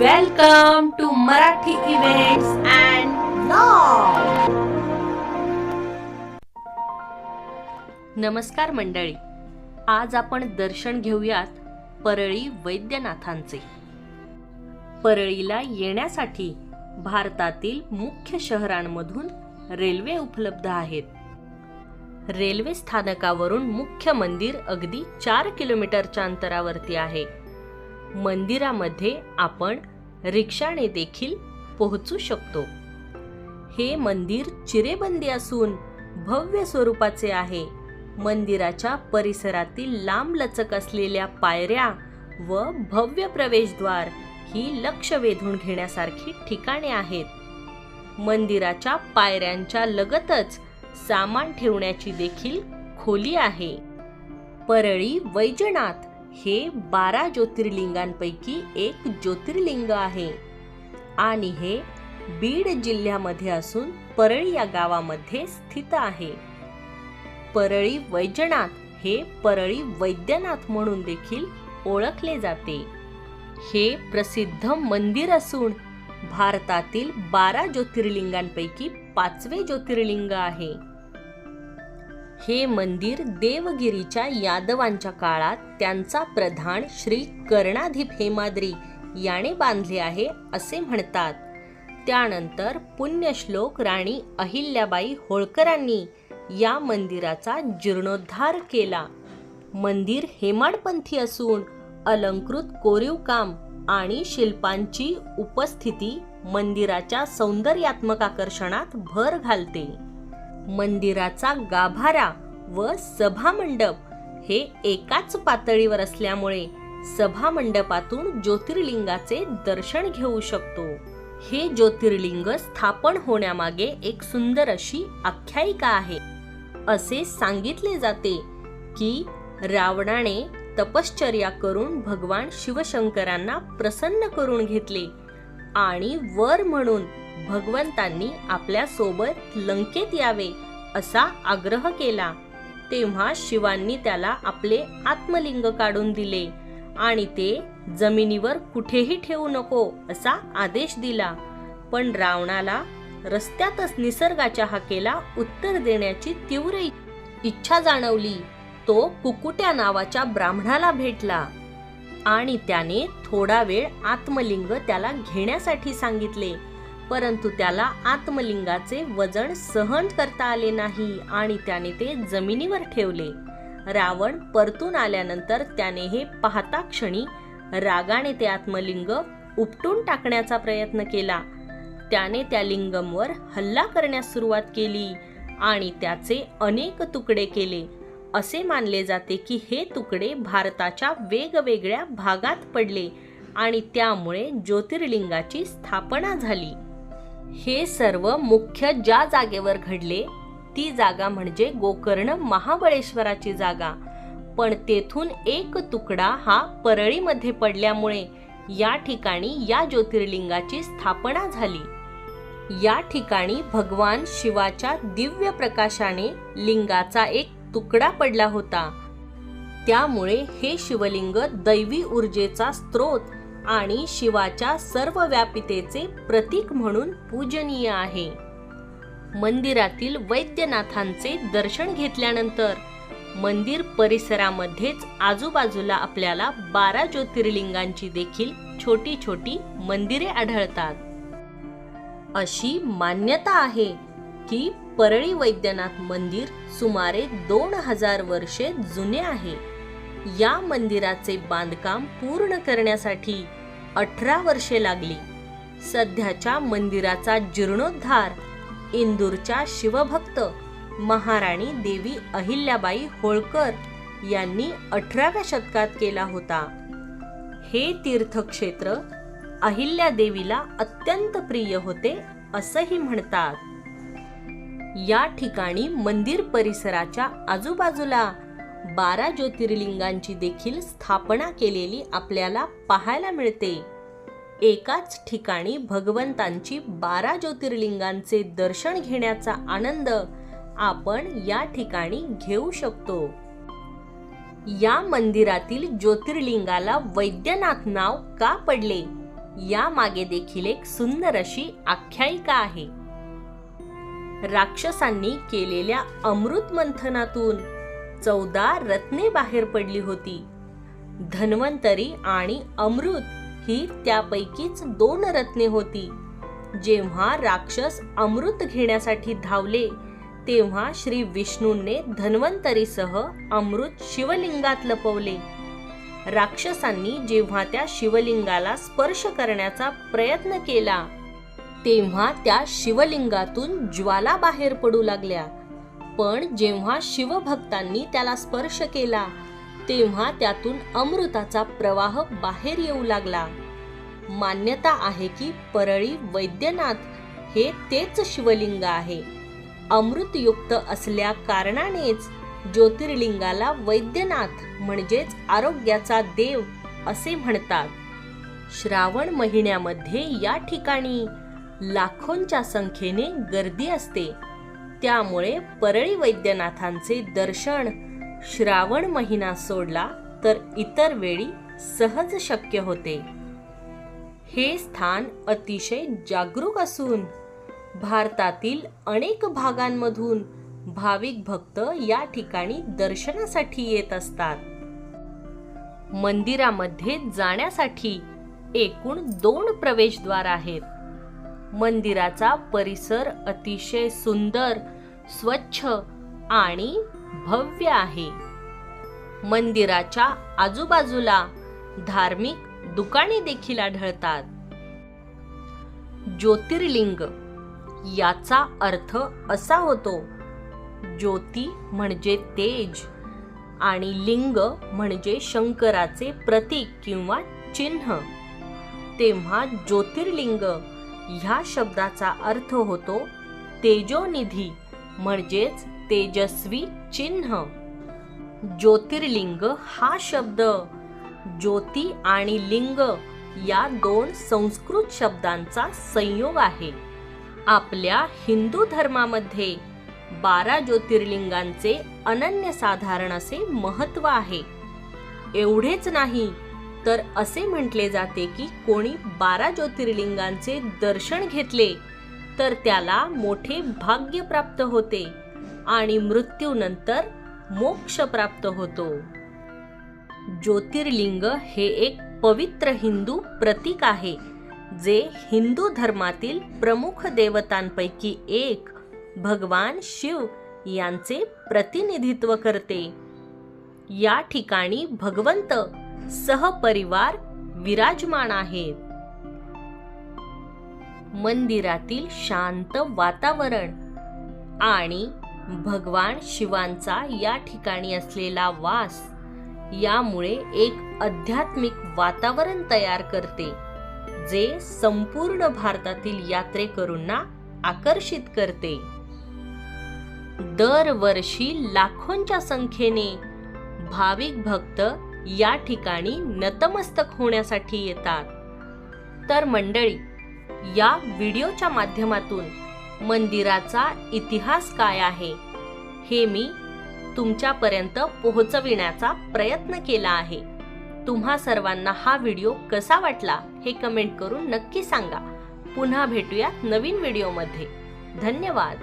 Welcome to Marathi events and नमस्कार मंडळी. आज आपण दर्शन घेऊयात परळी वैद्यनाथांचे. परळीला येण्यासाठी भारतातील मुख्य शहरांमधून रेल्वे उपलब्ध आहेत. रेल्वे स्थानकावरून मुख्य मंदिर अगदी चार किलोमीटरच्या अंतरावरती आहे. मंदिरामध्ये आपण रिक्षाने देखील पोहोचू शकतो. हे मंदिर चिरेबंदी असून भव्य स्वरूपाचे आहे. मंदिराच्या परिसरातील लांब लचक असलेल्या पायऱ्या व भव्य प्रवेशद्वार ही लक्ष वेधून घेण्यासारखी ठिकाणे आहेत. मंदिराच्या पायऱ्यांच्या लगतच सामान ठेवण्याची देखील खोली आहे. परळी वैजनाथ हे बारा ज्योतिर्लिंगांपैकी एक ज्योतिर्लिंग आहे. आणि हे बीड जिल्ह्यामध्ये असून परळी या गावामध्ये स्थित आहे. परळी वैजनाथ हे परळी वैद्यनाथ म्हणून देखील ओळखले जाते. हे प्रसिद्ध मंदिर असून भारतातील बारा ज्योतिर्लिंगांपैकी पाचवे ज्योतिर्लिंग आहे. हे मंदिर देवगिरीच्या यादवांच्या काळात त्यांचा प्रधान श्री कर्णाधिप हेमाद्री याने बांधले आहे असे म्हणतात. त्यानंतर पुण्यश्लोक राणी अहिल्याबाई होळकरांनी या मंदिराचा जीर्णोद्धार केला. मंदिर हेमाडपंथी असून अलंकृत कोरीव काम आणि शिल्पांची उपस्थिती मंदिराच्या सौंदर्यात्मक आकर्षणात भर घालते. मंदिराचा गाभारा व सभामंडप हे एकाच पातळीवर असल्यामुळे सभामंडपातून ज्योतिर्लिंगाचे दर्शन घेऊ शकतो. हे ज्योतिर्लिंग स्थापन होण्यामागे एक सुंदर अशी आख्यायिका आहे. असे सांगितले जाते की रावणाने तपश्चर्या करून भगवान शिवशंकरांना प्रसन्न करून घेतले आणि वर म्हणून भगवंतांनी आपल्यासोबत लंकेत यावे असा आग्रह केला. तेव्हा शिवांनी त्याला आपले आत्मलिंग काढून दिले आणि ते जमिनीवर कुठेही ठेवू नको असा आदेश दिला. पण रावणाला रस्त्यातच निसर्गाच्या हाकेला उत्तर देण्याची तीव्र इच्छा जाणवली. तो कुकुट्या नावाच्या ब्राह्मणाला भेटला आणि त्याने थोडा वेळ आत्मलिंग त्याला घेण्यासाठी सांगितले. परंतु त्याला आत्मलिंगाचे वजन सहन करता आले नाही आणि त्याने ते जमिनीवर ठेवले. रावण परतून आल्यानंतर त्याने हे पाहता क्षणी रागाने ते आत्मलिंग उपटून टाकण्याचा प्रयत्न केला. त्याने त्या लिंगमवर हल्ला करण्यास सुरुवात केली आणि त्याचे अनेक तुकडे केले. असे मानले जाते की हे तुकडे भारताच्या वेगवेगळ्या भागात पडले आणि त्यामुळे ज्योतिर्लिंगाची स्थापना झाली. हे सर्व मुख्य ज्या जागेवर घडले ती जागा म्हणजे गोकर्ण महाबळेश्वराची जागा. पण तेथून एक तुकडा हा परळीमध्ये पडल्यामुळे या ठिकाणी या ज्योतिर्लिंगाची स्थापना झाली. या ठिकाणी भगवान शिवाच्या दिव्य प्रकाशाने लिंगाचा एक तुकडा पडला होता. त्यामुळे हे शिवलिंग दैवी ऊर्जेचा स्रोत आणि शिवाच्या सर्व व्यापितेचे प्रतीक म्हणून पूजनीय आहे. मंदिरातील वैद्यनाथांचे दर्शन घेतल्यानंतर मंदिर परिसरामध्येच आजूबाजूला आपल्याला बारा ज्योतिर्लिंगांची देखील छोटी छोटी मंदिरे आढळतात. अशी मान्यता आहे की परळी वैद्यनाथ मंदिर सुमारे दोन हजार वर्षे जुने आहे. या मंदिराचे बांधकाम पूर्ण करण्यासाठी अठरा वर्षे लागली. सध्याच्या मंदिराचा जीर्णोद्धार इंदूरच्या शिवभक्त महाराणी देवी अहिल्याबाई होळकर यांनी अठराव्या शतकात केला होता. हे तीर्थक्षेत्र अहिल्या देवीला अत्यंत प्रिय होते असंही म्हणतात. या ठिकाणी मंदिर परिसराच्या आजूबाजूला बारा ज्योतिर्लिंगांची देखील स्थापना केलेली आपल्याला पाहायला मिळते. एकाच ठिकाणी भगवंतांची बारा ज्योतिर्लिंगांचे दर्शन घेण्याचा आनंद आपण या ठिकाणी घेऊ शकतो. या मंदिरातील ज्योतिर्लिंगाला वैद्यनाथ नाव का पडले? या मागे देखील एक सुंदर अशी आख्यायिका आहे. राक्षसांनी केलेल्या अमृत मंथनातून चौदा रत्ने बाहेर पडली होती. धन्वंतरी आणि अमृत ही त्यापैकीच दोन रत्ने होती. जेव्हा राक्षस अमृत घेण्यासाठी धावले तेव्हा श्री विष्णूंने धन्वंतरीसह अमृत शिवलिंगात लपवले. राक्षसांनी जेव्हा त्या शिवलिंगाला स्पर्श करण्याचा प्रयत्न केला तेव्हा त्या शिवलिंगातून ज्वाला बाहेर पडू लागल्या. पण जेव्हा शिवभक्तांनी त्याला स्पर्श केला तेव्हा त्यातून अमृताचा प्रवाह बाहेर येऊ लागला. मान्यता आहे की परळी वैद्यनाथ हे तेच शिवलिंग आहे. अमृतयुक्त असल्या कारणानेच ज्योतिर्लिंगाला वैद्यनाथ म्हणजेच आरोग्याचा देव असे म्हणतात. श्रावण महिन्यामध्ये या ठिकाणी लाखोंच्या संख्येने गर्दी असते. त्यामुळे परळी वैद्यनाथांचे दर्शन श्रावण महिना सोडला तर इतर वेळी सहज शक्य होते. हे स्थान अतिशय जागरूक असून भारतातील अनेक भागांमधून भाविक भक्त या ठिकाणी दर्शनासाठी येत असतात. मंदिरामध्ये जाण्यासाठी एकूण दोन प्रवेशद्वार आहेत. मंदिराचा परिसर अतिशय सुंदर स्वच्छ आणि भव्य आहे. मंदिराच्या आजूबाजूला धार्मिक दुकाने देखील आढळतात. ज्योतिर्लिंग याचा अर्थ असा होतो ज्योती म्हणजे तेज आणि लिंग म्हणजे शंकराचे प्रतीक किंवा चिन्ह. तेव्हा ज्योतिर्लिंग ह्या शब्दाचा अर्थ होतो तेजोनिधी म्हणजेच तेजस्वी चिन्ह. ज्योतिर्लिंग हा शब्द. ज्योती आणि लिंग या दोन संस्कृत शब्दांचा संयोग आहे. आपल्या हिंदू धर्मामध्ये बारा ज्योतिर्लिंगांचे अनन्यसाधारण असे महत्त्व आहे. एवढेच नाही तर असे म्हटले जाते की कोणी बारा ज्योतिर्लिंगांचे दर्शन घेतले तर त्याला मोठे भाग्य प्राप्त होते आणि मृत्यूनंतर मोक्ष प्राप्त होतो. ज्योतिर्लिंग हे एक पवित्र हिंदू प्रतीक आहे जे हिंदू धर्मातील प्रमुख देवतांपैकी एक भगवान शिव यांचे प्रतिनिधित्व करते. या ठिकाणी भगवंत सहपरिवार विराजमान आहेत. मंदिरातील शांत वातावरण आणि भगवान शिवांचा या ठिकाणी असलेला वास यामुळे एक आध्यात्मिक वातावरण तयार करते जे संपूर्ण भारतातील यात्रेकरूंना आकर्षित करते. दरवर्षी लाखोंच्या संख्येने भाविक भक्त या ठिकाणी नतमस्तक होण्यासाठी येतात. तर मंडळी या व्हिडिओच्या माध्यमातून मंदिराचा इतिहास काय आहे हे मी तुमच्यापर्यंत पोहोचविण्याचा प्रयत्न केला आहे. तुम्हा सर्वांना हा व्हिडिओ कसा वाटला हे कमेंट करून नक्की सांगा. पुन्हा भेटूयात नवीन व्हिडिओमध्ये. धन्यवाद.